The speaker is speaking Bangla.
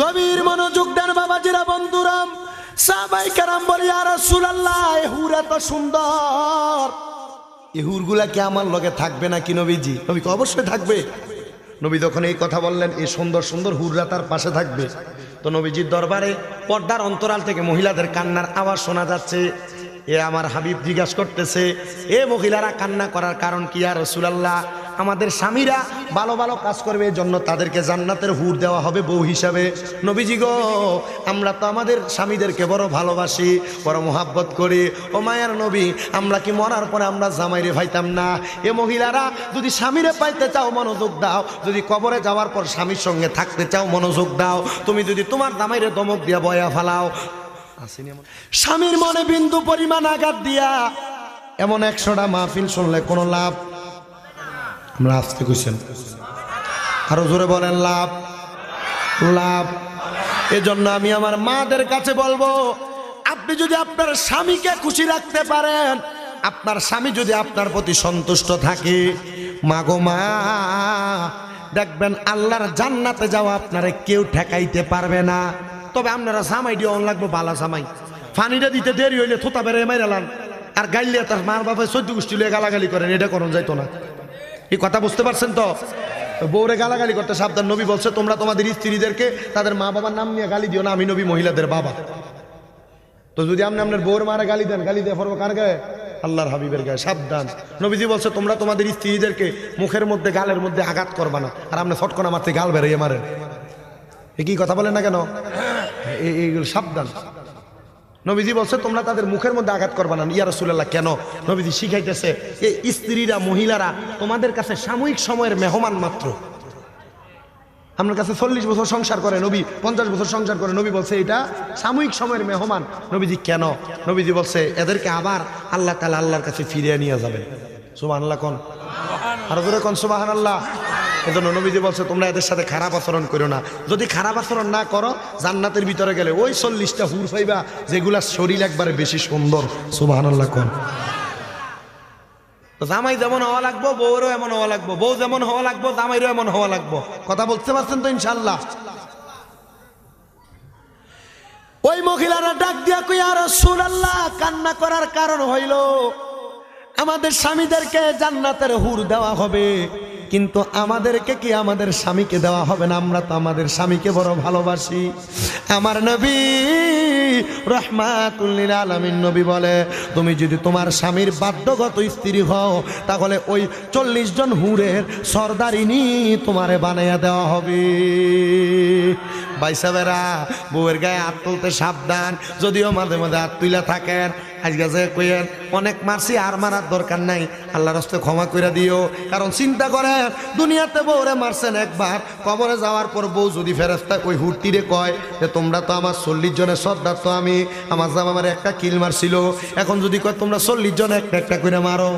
গভীর মনোযোগ দেন বাবাজিরা বন্ধুরাম সাবাই কারাম বলি আর সুলাল্লাহ এহুর এত সুন্দর। এহুরগুলা কি আমার লগে থাকবে না কি নবীজি? নবী অবশ্যই থাকবে। নবী যখন এই কথা বললেন, এই সুন্দর সুন্দর হুররা তার পাশে থাকবে। তো নবীজির দরবারে পর্দার অন্তরাল থেকে মহিলাদের কান্নার আওয়াজ শোনা যাচ্ছে। এ আমার হাবিব জিজ্ঞাসা করতেছে, এ মহিলারা কান্না করার কারণ কি আর রসুলাল্লাহ? আমাদের স্বামীরা ভালো ভালো কাজ করবে জন্য তাদেরকে জান্নাতের হুর দেওয়া হবে বউ হিসাবে। নবীজি গো, আমরা তো আমাদের স্বামীদেরকে বড় ভালোবাসি, বড় মোহাব্বত করি। ও মায়ার নবী, আমরা কি মরার পরে আমরা জামাইরে ভাইতাম না? এ মহিলারা যদি স্বামীরে পাইতে চাও মনোযোগ দাও, যদি কবরে যাওয়ার পর স্বামীর সঙ্গে থাকতে চাও মনোযোগ দাও, তুমি যদি তোমার জামাইরে দমক দিয়া বয়া ফালাও। স্বামীর মনে বিন্দু পরিমাণ আঘাত দিয়া, এমন একশোটা মাহফিল শুনলে কোনো লাভ? আমরা আসতে কইছেন। আরও জোরে বলেন, লাভ। লাভ। এজন্য আমি আমার মাদের কাছে বলব, আপনি যদি আপনার স্বামীকে খুশি রাখতে পারেন, আপনার স্বামী যদি আপনার প্রতি সন্তুষ্ট থাকে মাগো মা, দেখবেন আল্লাহর জান্নাতে যাওয়া আপনারা কেউ ঠেকাইতে পারবে না। তবে আপনারা সামাই দিয়ে অন লাগবো, বালা সামাই। ফানিটা দিতে দেরি হইলে থোতা বেড়ে মাইরালান আর গাইলে তার মার বাপে চোদ্দ গোষ্ঠী লিয়ে গালাগালি করেন, এটা করুন, যাইতো না। এই কথা বুঝতে পারছেন তো? বউরে গালাগালি করতে সাবধান। নবী বলছে, তোমরা তোমাদের স্ত্রীদেরকে তাদের মা বাবার নাম নিয়ে গালি দিও না, আমি নবী মহিলাদের বাবা। তো যদি আপনি আপনার বউর মারা গালি দেন, গালি দিয়ে পড়ব কার গায়ে? আল্লাহর হাবিবের গায়ে। সাবধান। নবীজি বলছে, তোমরা তোমাদের স্ত্রীদেরকে মুখের মধ্যে, গালের মধ্যে আঘাত করবা না। আর আপনি ফটকনা মারতে গাল বেরিয়ে মারেন। এ কি কথা বলেন না কেন? এইগুলো সাবধান। নবীজি বলছে, তোমরা তাদের মুখের মধ্যে আঘাত করবা না। ইয়া রসুল্লাহ কেন? নবীজি শিখাইতেছে এই স্ত্রীরা, মহিলারা, তোমাদের কাছে সাময়িক সময়ের মেহমান মাত্র। আপনার কাছে চল্লিশ বছর সংসার করে নবী, পঞ্চাশ বছর সংসার করে নবী বলছে, এটা সাময়িক সময়ের মেহমান। নবীজি, কেন? নবীজি বলছে, এদেরকে আবার আল্লাহ তালা আল্লাহর কাছে ফিরিয়ে নিয়ে যাবেন। সুবাহ আল্লাহ কন? আরও কন সুবাহান আল্লাহ এজন্য নবীজি বলছে, তোমরা এদের সাথে খারাপ আচরণ করো না। যদি খারাপ আচরণ না করো, জান্নাতের ভিতরে গেলে ওই চল্লিশটা হুর পাইবা, যেগুলা শরীর একবারে বেশি সুন্দর। সুবাহান আল্লাহ কন জামাই যেমন হওয়া লাগবো, বউরও এমন হওয়া লাগবো। বউ যেমন হওয়া লাগবো, জামাইরও এমন হওয়া লাগবো। কথা বলতে পারছেন তো ইনশাল্লাহ ওই মহিলারা ডাক দিয়া কই আর আল্লাহ কান্না করার কারণ হইল, আমাদের স্বামীদেরকে জান্নাতের হুর দেওয়া হবে। কিন্তু আমাদেরকে কি আমাদের স্বামীকে দেওয়া হবে না? আমরা তো আমাদের স্বামীকে বড় ভালোবাসি। আমার নবী রহমাতুল্লিল আলমিন নবী বলে, তুমি যদি তোমার স্বামীর বাধ্যগত স্ত্রী হও, তাহলে ওই চল্লিশ জন হুরের সর্দারিনী তোমারে বানাইয়া দেওয়া হবে। বাইসাবেরা বউয়ের গায়ে হাত তুলতে সাবধান, যদিও মাঝে মাঝে হাত তুলে থাকেন। অনেক মারছি, আর মারার দরকার নাই। আল্লাহর হস্তে ক্ষমা করে দিও। কারণ চিন্তা করেন, দুনিয়াতে বউরে মারছেন একবার, কবরে যাওয়ার পর বউ যদি ফেরস্তা ওই হুর্তিরে কয় যে, তোমরা তো আমার চল্লিশ জনের সর্দার তো আমি, আমার জামা আমার একটা কিল মারছিল। এখন যদি কয়, তোমরা চল্লিশ জন একটা একটা করে মারো।